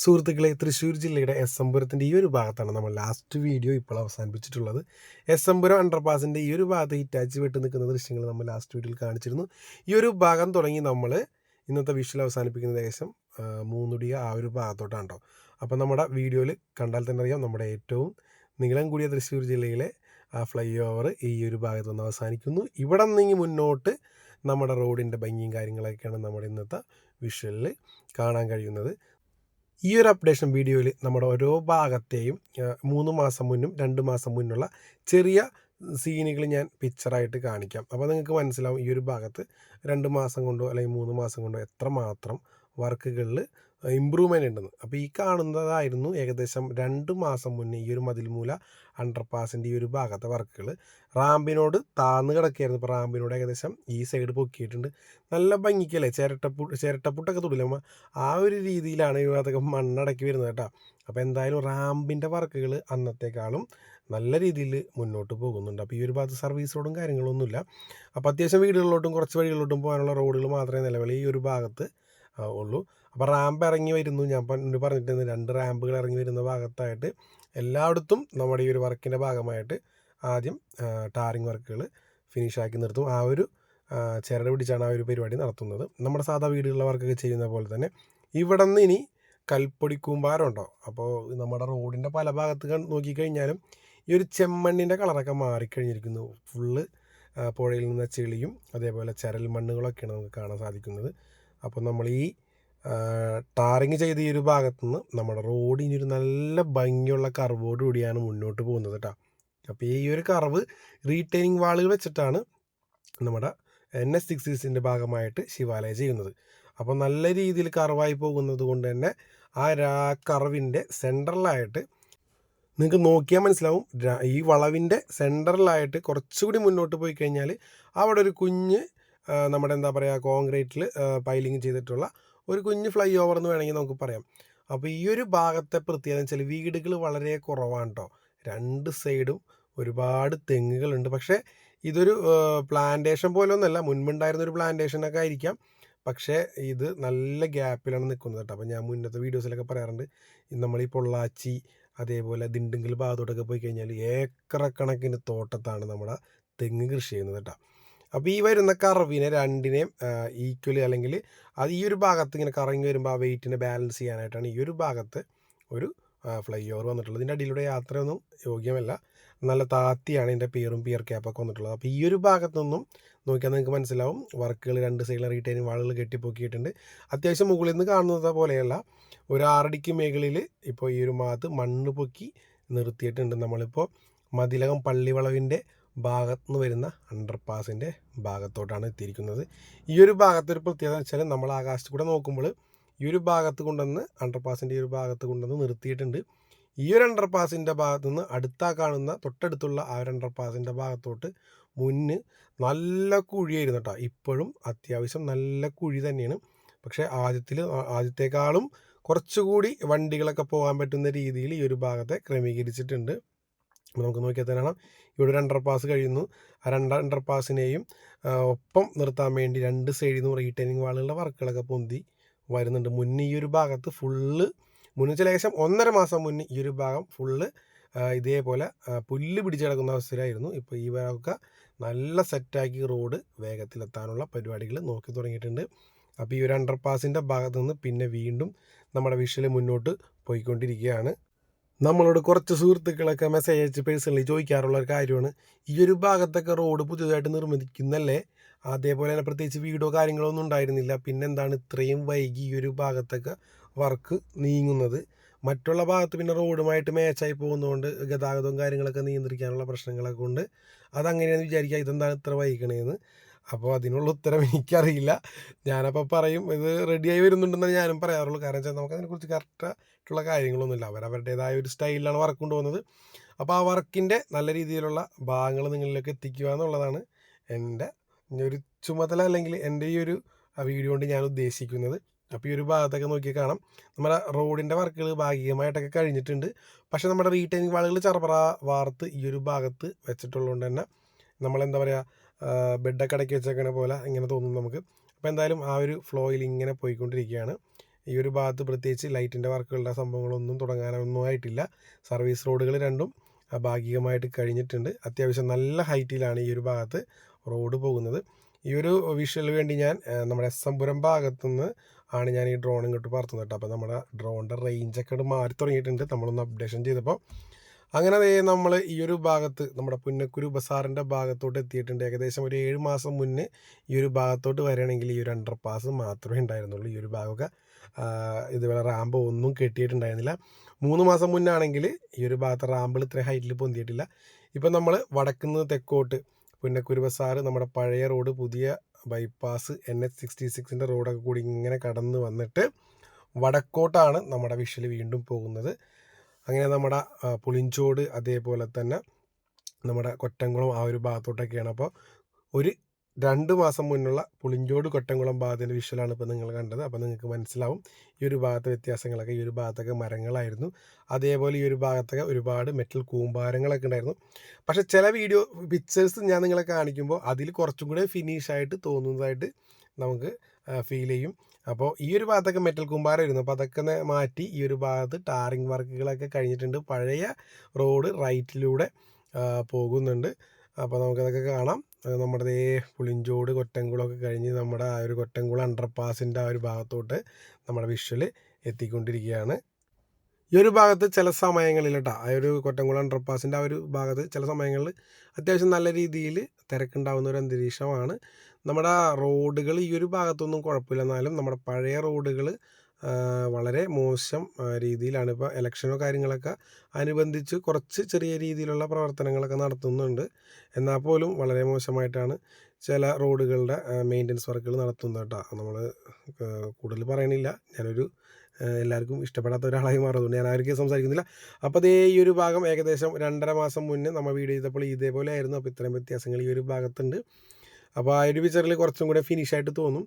സുഹൃത്തുക്കളെ തൃശ്ശൂർ ജില്ലയുടെ എസ് എംപുരത്തിന്റെ ഈ ഒരു ഭാഗത്താണ് നമ്മൾ ലാസ്റ്റ് വീഡിയോ ഇപ്പോൾ അവസാനിപ്പിച്ചിട്ടുള്ളത്. എസ് എംപുരം അണ്ടർപാസിന്റെ ഈ ഒരു ഭാഗത്ത് ഹിറ്റാച്ച് വെട്ട് നിൽക്കുന്ന ദൃശ്യങ്ങൾ നമ്മൾ ലാസ്റ്റ് വീഡിയോയിൽ കാണിച്ചിരുന്നു. ഈ ഒരു ഭാഗം തുടങ്ങി നമ്മൾ ഇന്നത്തെ വിഷ്വൽ അവസാനിപ്പിക്കുന്നത് ഏകദേശം മൂന്നുടിയ ആ ഒരു ഭാഗത്തോട്ടാണ് കേട്ടോ അപ്പോൾ നമ്മുടെ വീഡിയോയിൽ കണ്ടാൽ തന്നെ അറിയാം നമ്മുടെ ഏറ്റവും നീളം കൂടിയ തൃശ്ശൂർ ജില്ലയിലെ ആ ഫ്ലൈ ഓവർ ഈ ഒരു ഭാഗത്ത് നിന്ന് അവസാനിക്കുന്നു. ഇവിടെ നിന്ന് മുന്നോട്ട് നമ്മുടെ റോഡിന്റെ ഭംഗിയും കാര്യങ്ങളൊക്കെയാണ് നമ്മുടെ ഇന്നത്തെ വിഷ്വലിൽ കാണാൻ കഴിയുന്നത്. ഈ ഒരു അപ്ഡേഷൻ വീഡിയോയിൽ നമ്മുടെ ഓരോ ഭാഗത്തെയും മൂന്ന് മാസം മുന്നും രണ്ട് മാസം മുന്നുള്ള ചെറിയ സീനുകൾ ഞാൻ പിക്ചറായിട്ട് കാണിക്കാം. അപ്പോൾ നിങ്ങൾക്ക് മനസ്സിലാവും ഈ ഒരു ഭാഗത്ത് രണ്ട് മാസം കൊണ്ടോ അല്ലെങ്കിൽ മൂന്ന് മാസം കൊണ്ടോ എത്രമാത്രം വർക്കുകളിൽ ഇമ്പ്രൂവ്മെന്റ് ഉണ്ടെന്ന്. അപ്പോൾ ഈ കാണുന്നതായിരുന്നു ഏകദേശം രണ്ട് മാസം മുന്നേ ഈ ഒരു മതിൽമൂല അണ്ടർപാസിന്റെ ഈ ഒരു ഭാഗത്തെ വർക്കുകൾ റാമ്പിനോട് താന്ന് കിടക്കുകയായിരുന്നു. ഇപ്പോൾ റാമ്പിനോട് ഏകദേശം ഈ സൈഡ് പൊക്കിയിട്ടുണ്ട്. നല്ല ഭംഗിക്കല്ലേ? ചിരട്ടപ്പുട്ട് ചിരട്ടപ്പുട്ടൊക്കെ തുടില്ല? ആ ഒരു രീതിയിലാണ് ഈ അതൊക്കെ മണ്ണടക്കി വരുന്നത് കേട്ടോ. അപ്പോൾ എന്തായാലും റാമ്പിന്റെ വർക്കുകൾ അന്നത്തെക്കാളും നല്ല രീതിയിൽ മുന്നോട്ട് പോകുന്നുണ്ട്. അപ്പോൾ ഈ ഒരു ഭാഗത്ത് സർവീസ് റോഡും കാര്യങ്ങളൊന്നുമില്ല. അപ്പോൾ അത്യാവശ്യം വീടുകളിലോട്ടും കുറച്ച് വഴികളിലോട്ടും പോകാനുള്ള റോഡുകൾ മാത്രമേ നിലവിൽ ഈ ഒരു ഭാഗത്ത് ഉള്ളൂ. അപ്പോൾ റാമ്പ് ഇറങ്ങി വരുന്നു. ഞാൻ പണ്ട് പറഞ്ഞിട്ടുണ്ട് രണ്ട് റാമ്പുകൾ ഇറങ്ങി വരുന്ന ഭാഗത്തായിട്ട് എല്ലായിടത്തും നമ്മുടെ ഈ ഒരു വർക്കിന്റെ ഭാഗമായിട്ട് ആദ്യം ടാറിങ് വർക്കുകൾ ഫിനിഷാക്കി നിർത്തും. ആ ഒരു ചിരട് പിടിച്ചാണ് ആ ഒരു പരിപാടി നടത്തുന്നത്. നമ്മുടെ സാധാ വീടുകളിലെ വർക്കൊക്കെ ചെയ്യുന്ന പോലെ തന്നെ ഇവിടെ നിന്ന് ഇനി കൽപ്പൊടി കൂമ്പാരമുണ്ടോ? അപ്പോൾ നമ്മുടെ റോഡിന്റെ പല ഭാഗത്ത് നോക്കിക്കഴിഞ്ഞാലും ഈ ഒരു ചെമ്മണ്ണിന്റെ കളറൊക്കെ മാറിക്കഴിഞ്ഞിരിക്കുന്നു. ഫുള്ള് പുഴയിൽ നിന്ന് ചെളിയും അതേപോലെ ചരൽ മണ്ണുകളൊക്കെയാണ് നമുക്ക് കാണാൻ സാധിക്കുന്നത്. അപ്പോൾ നമ്മൾ ഈ ടാറിങ് ചെയ്ത ഈ ഒരു ഭാഗത്തു നിന്ന് നമ്മുടെ റോഡ് ഇനി ഒരു നല്ല ഭംഗിയുള്ള കർവോട് കൂടിയാണ് മുന്നോട്ട് പോകുന്നത് കേട്ടോ അപ്പോൾ ഈ ഒരു കർവ് റീറ്റെയിനിങ് വാളുകൾ വെച്ചിട്ടാണ് നമ്മുടെ എൻ എസ് സിക്സ് സിക്സിന്റെ ഭാഗമായിട്ട് ശിവാലയ ചെയ്യുന്നത്. അപ്പോൾ നല്ല രീതിയിൽ കർവായി പോകുന്നത് കൊണ്ട് തന്നെ ആ കർവിന്റെ സെന്ററിലായിട്ട് നിങ്ങൾക്ക് നോക്കിയാൽ മനസ്സിലാവും. ഈ വളവിന്റെ സെന്ററിലായിട്ട് കുറച്ചുകൂടി മുന്നോട്ട് പോയി കഴിഞ്ഞാൽ അവിടെ ഒരു കുഞ്ഞ് നമ്മുടെ എന്താ പറയുക കോൺക്രീറ്റിൽ പൈലിങ് ചെയ്തിട്ടുള്ള ഒരു കുഞ്ഞ് ഫ്ലൈ ഓവർ എന്ന് വേണമെങ്കിൽ നമുക്ക് പറയാം. അപ്പോൾ ഈ ഒരു ഭാഗത്തെ പ്രത്യേകത വെച്ചാൽ വീടുകൾ വളരെ കുറവാണ് കേട്ടോ രണ്ട് സൈഡും ഒരുപാട് തെങ്ങുകളുണ്ട് പക്ഷേ ഇതൊരു പ്ലാന്റേഷൻ പോലെ ഒന്നല്ല. മുൻപുണ്ടായിരുന്ന ഒരു പ്ലാന്റേഷനൊക്കെ ആയിരിക്കാം. പക്ഷേ ഇത് നല്ല ഗ്യാപ്പിലാണ് നിൽക്കുന്നത് കേട്ടോ അപ്പോൾ ഞാൻ മുന്നത്തെ വീഡിയോസിലൊക്കെ പറയാറുണ്ട്. നമ്മൾ ഈ പൊള്ളാച്ചി അതേപോലെ ദിണ്ടുങ്കൽ ഭാഗത്തോട്ടൊക്കെ പോയി കഴിഞ്ഞാൽ ഏക്കറക്കണക്കിന് തോട്ടത്താണ് നമ്മുടെ തെങ്ങ് കൃഷി ചെയ്യുന്നത് കേട്ടോ അപ്പോൾ ഈ വരുന്ന കറവിനെ രണ്ടിനെയും ഈക്വലി അല്ലെങ്കിൽ അത് ഈ ഒരു ഭാഗത്ത് ഇങ്ങനെ കറങ്ങി വരുമ്പോൾ ആ വെയിറ്റിനെ ബാലൻസ് ചെയ്യാനായിട്ടാണ് ഈ ഒരു ഭാഗത്ത് ഒരു ഫ്ലൈ ഓവർ വന്നിട്ടുള്ളത്. ഇതിന്റെ അടിയിലൂടെ യാത്രയൊന്നും യോഗ്യമല്ല. നല്ല താത്തിയാണ് ഇതിന്റെ പിയറും പിയർ ക്യാപ്പൊക്കെ വന്നിട്ടുള്ളത്. അപ്പോൾ ഈ ഒരു ഭാഗത്തു നിന്നും നോക്കിയാൽ നിങ്ങൾക്ക് മനസ്സിലാവും. വർക്കുകൾ രണ്ട് സൈഡിൽ റീറ്റൈനിങ് വാളുകൾ കെട്ടിപ്പൊക്കിയിട്ടുണ്ട്. അത്യാവശ്യം മുകളിൽ നിന്ന് കാണുന്നത് പോലെയല്ല. ഒരു ആറടിക്ക് മേഖലയിൽ ഇപ്പോൾ ഈ ഒരു ഭാഗത്ത് മണ്ണ് പൊക്കി നിർത്തിയിട്ടുണ്ട് നമ്മളിപ്പോൾ മതിലകം പള്ളിവളവിന്റെ ഭാഗത്ത് നിന്ന് വരുന്ന അണ്ടർപാസിന്റെ ഭാഗത്തോട്ടാണ് എത്തിയിരിക്കുന്നത്. ഈ ഒരു ഭാഗത്തൊരു പ്രത്യേകത വെച്ചാൽ നമ്മൾ ആകാശത്ത് കൂടെ നോക്കുമ്പോൾ ഈ ഒരു ഭാഗത്ത് കൊണ്ടുവന്ന് അണ്ടർപാസിന്റെ ഈ ഒരു ഭാഗത്ത് കൊണ്ടുവന്ന് നിർത്തിയിട്ടുണ്ട്. ഈ ഒരു അണ്ടർപാസിന്റെ ഭാഗത്ത് നിന്ന് അടുത്താ കാണുന്ന തൊട്ടടുത്തുള്ള ആ ഒരു അണ്ടർപാസിന്റെ ഭാഗത്തോട്ട് മുന്ന് നല്ല കുഴിയായിരുന്നു കേട്ടോ. ഇപ്പോഴും അത്യാവശ്യം നല്ല കുഴി തന്നെയാണ്. പക്ഷേ ആദ്യത്തിൽ ആദ്യത്തെക്കാളും കുറച്ചുകൂടി വണ്ടികളൊക്കെ പോകാൻ പറ്റുന്ന രീതിയിൽ ഈ ഒരു ഭാഗത്തെ ക്രമീകരിച്ചിട്ടുണ്ട്. അപ്പോൾ നമുക്ക് നോക്കിയാൽ തന്നെ കാണാം. ഇവിടെ ഒരു അണ്ടർ പാസ് കഴിയുന്നു. ആ രണ്ട് പാസിനെയും ഒപ്പം നിർത്താൻ വേണ്ടി രണ്ട് സൈഡിൽ നിന്നും റീറ്റൈനിങ് വാളുകളുടെ വർക്കുകളൊക്കെ പൊന്തി വരുന്നുണ്ട്. മുന്നേ ഈ ഒരു ഭാഗത്ത് ഫുള്ള് മുന്നേ ചില ഏകദേശം ഒന്നര മാസം മുന്നേ ഈ ഒരു ഭാഗം ഫുള്ള് ഇതേപോലെ പുല്ല് പിടിച്ച് കിടക്കുന്ന അവസ്ഥയിലായിരുന്നു. ഇപ്പോൾ ഈ ഭാഗമൊക്കെ നല്ല സെറ്റാക്കി റോഡ് വേഗത്തിലെത്താനുള്ള പരിപാടികൾ നോക്കി തുടങ്ങിയിട്ടുണ്ട്. അപ്പോൾ ഈ ഒരു അണ്ടർ പാസിന്റെ ഭാഗത്ത് നിന്ന് പിന്നെ വീണ്ടും നമ്മുടെ വിഷയിൽ മുന്നോട്ട് പോയിക്കൊണ്ടിരിക്കുകയാണ്. നമ്മളോട് കുറച്ച് സുഹൃത്തുക്കളൊക്കെ മെസ്സേജ് അയച്ച് പേഴ്സണലി ചോദിക്കാറുള്ള ഒരു കാര്യമാണ്. ഈ ഒരു ഭാഗത്തൊക്കെ റോഡ് പുതിയതായിട്ട് നിർമ്മിക്കുന്നല്ലേ? അതേപോലെ തന്നെ പ്രത്യേകിച്ച് വീടോ കാര്യങ്ങളോ ഒന്നും ഉണ്ടായിരുന്നില്ല. പിന്നെന്താണ് ഇത്രയും വൈകി ഈ ഒരു ഭാഗത്തൊക്കെ വർക്ക് നീങ്ങുന്നത്. മറ്റുള്ള ഭാഗത്ത് പിന്നെ റോഡുമായിട്ട് മേച്ചായി പോകുന്നതുകൊണ്ട് ഗതാഗതവും കാര്യങ്ങളൊക്കെ നിയന്ത്രിക്കാനുള്ള പ്രശ്നങ്ങളൊക്കെ ഉണ്ട്. അതങ്ങനെയാണെന്ന് വിചാരിക്കുക. ഇതെന്താണ് ഇത്ര വൈകണേന്ന്? അപ്പോൾ അതിനുള്ള ഉത്തരം എനിക്കറിയില്ല. ഞാനപ്പോൾ പറയും ഇത് റെഡിയായി വരുന്നുണ്ടെന്ന് ഞാനും പറയാറുള്ളൂ. കാരണം വെച്ചാൽ നമുക്ക് അതിനെക്കുറിച്ച് കറക്റ്റായിട്ടുള്ള കാര്യങ്ങളൊന്നുമില്ല. അവരവരുടേതായ ഒരു സ്റ്റൈലിലാണ് വർക്ക് കൊണ്ടുപോകുന്നത്. അപ്പോൾ ആ വർക്കിന്റെ നല്ല രീതിയിലുള്ള ഭാഗങ്ങൾ നിങ്ങളിലേക്ക് എത്തിക്കുക എന്നുള്ളതാണ് എന്റെ ഒരു ചുമതല അല്ലെങ്കിൽ എന്റെ ഈ ഒരു വീഡിയോ കൊണ്ട് ഞാൻ ഉദ്ദേശിക്കുന്നത്. അപ്പോൾ ഈ ഒരു ഭാഗത്തൊക്കെ നോക്കി കാണാം. നമ്മുടെ റോഡിന്റെ വർക്കുകൾ ഭാഗികമായിട്ടൊക്കെ കഴിഞ്ഞിട്ടുണ്ട്. പക്ഷേ നമ്മുടെ റീറ്റൈനിങ് വാളുകൾ ചറപറ വാർത്ത് ഈ ഒരു ഭാഗത്ത് വെച്ചിട്ടുള്ളതുകൊണ്ട് തന്നെ നമ്മളെന്താ പറയുക ബെഡൊക്കെ അടക്കി വെച്ചേക്കണ പോലെ ഇങ്ങനെ തോന്നും നമുക്ക്. അപ്പോൾ എന്തായാലും ആ ഒരു ഫ്ലോയിൽ ഇങ്ങനെ പോയിക്കൊണ്ടിരിക്കുകയാണ്. ഈ ഒരു ഭാഗത്ത് പ്രത്യേകിച്ച് ലൈറ്റിന്റെ വർക്കുകളുടെ സംഭവങ്ങളൊന്നും തുടങ്ങാനൊന്നും ആയിട്ടില്ല. സർവീസ് റോഡുകൾ രണ്ടും ഭാഗികമായിട്ട് കഴിഞ്ഞിട്ടുണ്ട്. അത്യാവശ്യം നല്ല ഹൈറ്റിലാണ് ഈ ഒരു ഭാഗത്ത് റോഡ് പോകുന്നത്. ഈ ഒരു വിഷ്വലിന് വേണ്ടി ഞാൻ നമ്മുടെ എസ് എംപുരം ഭാഗത്തുനിന്ന് ആണ് ഞാൻ ഈ ഡ്രോൺ ഇങ്ങോട്ട് പറത്തുന്നത് കേട്ടോ. അപ്പോൾ നമ്മുടെ ഡ്രോണിന്റെ റേഞ്ചൊക്കെ മാറി തുടങ്ങിയിട്ടുണ്ട് നമ്മളൊന്ന് അപ്ഡേഷൻ ചെയ്തപ്പോൾ അങ്ങനെ അതേ നമ്മൾ ഈ ഒരു ഭാഗത്ത് നമ്മുടെ പുന്നക്കുരു ബസാറിന്റെ ഭാഗത്തോട്ട് എത്തിയിട്ടുണ്ട്. ഏകദേശം ഒരു ഏഴ് മാസം മുന്നേ ഈ ഒരു ഭാഗത്തോട്ട് വരികയാണെങ്കിൽ ഈ ഒരു അണ്ടർ പാസ് മാത്രമേ ഉണ്ടായിരുന്നുള്ളൂ. ഈ ഒരു ഭാഗമൊക്കെ ഇതുപോലെ റാമ്പ് ഒന്നും കെട്ടിയിട്ടുണ്ടായിരുന്നില്ല. മൂന്ന് മാസം മുന്നാണെങ്കിൽ ഈ ഒരു ഭാഗത്ത് റാമ്പിൾ ഇത്ര ഹൈറ്റിൽ പൊന്തിയിട്ടില്ല. ഇപ്പം നമ്മൾ വടക്കുന്ന് തെക്കോട്ട് പുന്നക്കുരു ബസാറ് നമ്മുടെ പഴയ റോഡ് പുതിയ ബൈപ്പാസ് എൻ എച്ച് സിക്സ്റ്റി സിക്സിന്റെ റോഡൊക്കെ കൂടി ഇങ്ങനെ കടന്ന് വന്നിട്ട് വടക്കോട്ടാണ് നമ്മുടെ വിഷൽ വീണ്ടും പോകുന്നത്. അങ്ങനെ നമ്മുടെ പുളിഞ്ചോട് അതേപോലെ തന്നെ നമ്മുടെ കൊറ്റംകുളം ആ ഒരു ഭാഗത്തോട്ടൊക്കെയാണ്. അപ്പോൾ ഒരു രണ്ട് മാസം മുന്നുള്ള പുളിഞ്ചോട് കൊട്ടംകുളം ഭാഗത്തിന്റെ വിഷ്വലാണ് ഇപ്പോൾ നിങ്ങൾ കണ്ടത്. അപ്പോൾ നിങ്ങൾക്ക് മനസ്സിലാവും ഈ ഒരു ഭാഗത്തെ വ്യത്യാസങ്ങളൊക്കെ. ഈ ഒരു ഭാഗത്തൊക്കെ മരങ്ങളായിരുന്നു. അതേപോലെ ഈ ഒരു ഭാഗത്തൊക്കെ ഒരുപാട് മെറ്റൽ കൂമ്പാരങ്ങളൊക്കെ ഉണ്ടായിരുന്നു. പക്ഷേ ചില വീഡിയോ പിക്ചേഴ്സ് ഞാൻ നിങ്ങളെ കാണിക്കുമ്പോൾ അതിൽ കുറച്ചും കൂടെ ഫിനിഷായിട്ട് തോന്നുന്നതായിട്ട് നമുക്ക് ഫീൽ ചെയ്യും. അപ്പോൾ ഈ ഒരു ഭാഗത്തൊക്കെ മെറ്റൽ കൂമ്പാരമായിരുന്നു. അപ്പോൾ അതൊക്കെ മാറ്റി ഈ ഒരു ഭാഗത്ത് ടാറിങ് വർക്കുകളൊക്കെ കഴിഞ്ഞിട്ടുണ്ട്. പഴയ റോഡ് റൈറ്റിലൂടെ പോകുന്നുണ്ട്. അപ്പോൾ നമുക്കതൊക്കെ കാണാം. നമ്മുടെ ഈ പുളിഞ്ചോട് കൊറ്റംകുളമൊക്കെ കഴിഞ്ഞ് നമ്മുടെ ആ ഒരു കൊറ്റംകുളം അണ്ടർപാസിന്റെ ആ ഒരു ഭാഗത്തോട്ട് നമ്മുടെ വിഷ്വൽ എത്തിക്കൊണ്ടിരിക്കുകയാണ്. ഈ ഒരു ഭാഗത്ത് ചില സമയങ്ങളിൽ കേട്ടോ ആ ഒരു കൊറ്റംകുളം അണ്ടർപാസിന്റെ ആ ഒരു ഭാഗത്ത് ചില സമയങ്ങളിൽ അത്യാവശ്യം നല്ല രീതിയിൽ തിരക്കുണ്ടാവുന്ന ഒരു അന്തരീക്ഷമാണ്. നമ്മുടെ റോഡുകൾ ഈ ഒരു ഭാഗത്തൊന്നും കുഴപ്പമില്ല. എന്നാലും നമ്മുടെ പഴയ റോഡുകൾ വളരെ മോശം രീതിയിലാണ്. ഇപ്പോൾ ഇലക്ഷനോ കാര്യങ്ങളൊക്കെ അനുബന്ധിച്ച് കുറച്ച് ചെറിയ രീതിയിലുള്ള പ്രവർത്തനങ്ങളൊക്കെ നടത്തുന്നുണ്ട്. എന്നാൽ പോലും വളരെ മോശമായിട്ടാണ് ചില റോഡുകളുടെ മെയിന്റനൻസ് വർക്കുകൾ നടത്തുന്നത് കേട്ടോ. നമ്മൾ കൂടുതൽ പറയണില്ല. ഞാനൊരു എല്ലാവർക്കും ഇഷ്ടപ്പെടാത്ത ഒരാളായി മാറുന്നുണ്ട്. ഞാൻ ആർക്കും സംസാരിക്കുന്നില്ല. അപ്പോൾ അതേ ഈ ഒരു ഭാഗം ഏകദേശം രണ്ടര മാസം മുന്നേ നമ്മൾ വീഡിയോ ചെയ്തപ്പോൾ ഇതേപോലെ ആയിരുന്നു. അപ്പോൾ ഇത്രയും വ്യത്യാസങ്ങൾ ഈ ഒരു ഭാഗത്തുണ്ട്. അപ്പോൾ ആ ഒരു പിക്ചറിൽ കുറച്ചും കൂടെ ഫിനിഷായിട്ട് തോന്നും.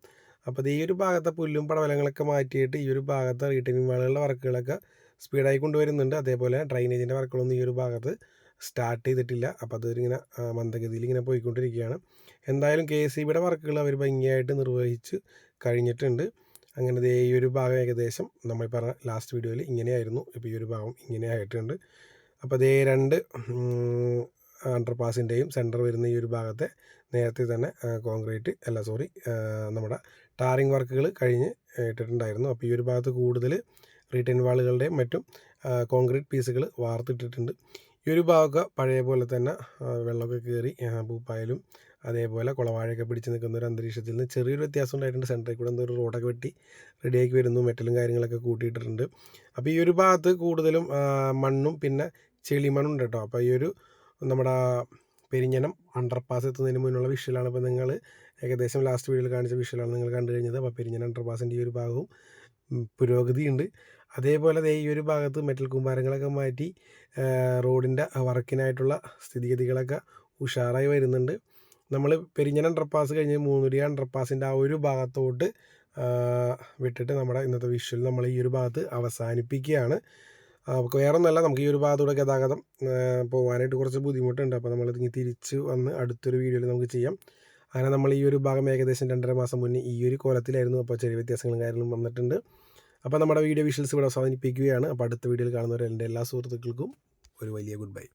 അപ്പോൾ ഈ ഒരു ഭാഗത്തെ പുല്ലും പടവലങ്ങളൊക്കെ മാറ്റിയിട്ട് ഈ ഒരു ഭാഗത്തെ റീറ്റെയിനിങ് വാളുകളുടെ വർക്കുകളൊക്കെ സ്പീഡായി കൊണ്ടുവരുന്നുണ്ട്. അതേപോലെ ഡ്രൈനേജിന്റെ വർക്കുകളൊന്നും ഈ ഒരു ഭാഗത്ത് സ്റ്റാർട്ട് ചെയ്തിട്ടില്ല. അപ്പോൾ അതിങ്ങനെ മന്ദഗതിയിൽ ഇങ്ങനെ പോയിക്കൊണ്ടിരിക്കുകയാണ്. എന്തായാലും കെ സി ബിയുടെ വർക്കുകൾ അവർ ഭംഗിയായിട്ട് നിർവഹിച്ച് കഴിഞ്ഞിട്ടുണ്ട്. അങ്ങനെ ദേ ഈ ഒരു ഭാഗം ഏകദേശം നമ്മൾ പറഞ്ഞ ലാസ്റ്റ് വീഡിയോയിൽ ഇങ്ങനെയായിരുന്നു. ഇപ്പോൾ ഈ ഒരു ഭാഗം ഇങ്ങനെ ആയിട്ടുണ്ട്. അപ്പോൾ ദേ രണ്ട് അണ്ടർപാസിന്റെയും സെന്റർ വരുന്ന ഈ ഒരു ഭാഗത്തെ നേരത്തെ തന്നെ കോൺക്രീറ്റ് അല്ല സോറി നമ്മുടെ ടാറിങ് വർക്കുകൾ കഴിഞ്ഞ് ഇട്ടിട്ടുണ്ടായിരുന്നു. അപ്പോൾ ഈ ഒരു ഭാഗത്ത് കൂടുതൽ റീറ്റെയിൻ വാളുകളുടെയും മറ്റും കോൺക്രീറ്റ് പീസുകൾ വാർത്തിട്ടിട്ടുണ്ട്. ഈ ഒരു ഭാഗമൊക്കെ പഴയ പോലെ തന്നെ വെള്ളമൊക്കെ കയറി പൂപ്പായാലും അതേപോലെ കുളവാഴയൊക്കെ പിടിച്ച് നിൽക്കുന്ന ഒരു അന്തരീക്ഷത്തിൽ നിന്ന് ചെറിയൊരു വ്യത്യാസം ഉണ്ടായിട്ടുണ്ട്. സെന്ററിൽ കൂടെ എന്തോ ഒരു റോഡൊക്കെ വെട്ടി റെഡിയാക്കി വരുന്നു. മെറ്റലും കാര്യങ്ങളൊക്കെ കൂട്ടിയിട്ടിട്ടുണ്ട്. അപ്പോൾ ഈ ഒരു ഭാഗത്ത് കൂടുതലും മണ്ണും പിന്നെ ചെളിമണ്ണും ഉണ്ട് കേട്ടോ. അപ്പോൾ ഈ ഒരു നമ്മുടെ പെരിഞ്ഞനം അണ്ടർപാസ് എത്തുന്നതിന് മുന്നുള്ള വിഷ്വലാണ് ഇപ്പോൾ നിങ്ങൾ ഏകദേശം ലാസ്റ്റ് വീഡിയോയിൽ കാണിച്ച വിഷ്വലാണ് നിങ്ങൾ കണ്ടു കഴിഞ്ഞത്. അപ്പോൾ പെരിഞ്ഞനം അണ്ടർപാസിന്റെ ഈ ഒരു ഭാഗവും പുരോഗതിയുണ്ട് അതേപോലെ ദേ ഈ ഒരു ഭാഗത്ത് മെറ്റൽ കൂമ്പാരങ്ങളൊക്കെ മാറ്റി റോഡിന്റെ വർക്കിനായിട്ടുള്ള സ്ഥിതിഗതികളൊക്കെ ഉഷാറായി വരുന്നുണ്ട്. നമ്മൾ പെരിഞ്ഞൻ അണ്ടർപാസ് കഴിഞ്ഞ് മൂന്നുരി അണ്ടർപാസിന്റെ ആ ഒരു ഭാഗത്തോട്ട് വിട്ടിട്ട് നമ്മുടെ ഇന്നത്തെ വിഷ്വൽ നമ്മൾ ഈ ഒരു ഭാഗത്ത് അവസാനിപ്പിക്കുകയാണ്. അപ്പോൾ വേറെ ഒന്നല്ല നമുക്ക് ഈ ഒരു ഭാഗത്തൂടെ ഗതാഗതം പോകാനായിട്ട് കുറച്ച് ബുദ്ധിമുട്ടുണ്ട്. അപ്പോൾ നമ്മൾ ഇനി തിരിച്ച് വന്ന് അടുത്തൊരു വീഡിയോയിൽ നമുക്ക് ചെയ്യാം. അങ്ങനെ നമ്മൾ ഈ ഒരു ഭാഗം ഏകദേശം രണ്ടര മാസം മുന്നേ ഈ ഒരു കോലത്തിലായിരുന്നു. അപ്പോൾ ചെറിയ വ്യത്യാസങ്ങളും കാര്യങ്ങളും വന്നിട്ടുണ്ട്. അപ്പോൾ നമ്മുടെ വീഡിയോ വിഷ്വൽസ് ഇവിടെ അവസാനിപ്പിക്കുകയാണ്. അപ്പോൾ അടുത്ത വീഡിയോയിൽ കാണുന്നവരെ എന്റെ എല്ലാ സുഹൃത്തുക്കൾക്കും ഒരു വലിയ ഗുഡ് ബൈ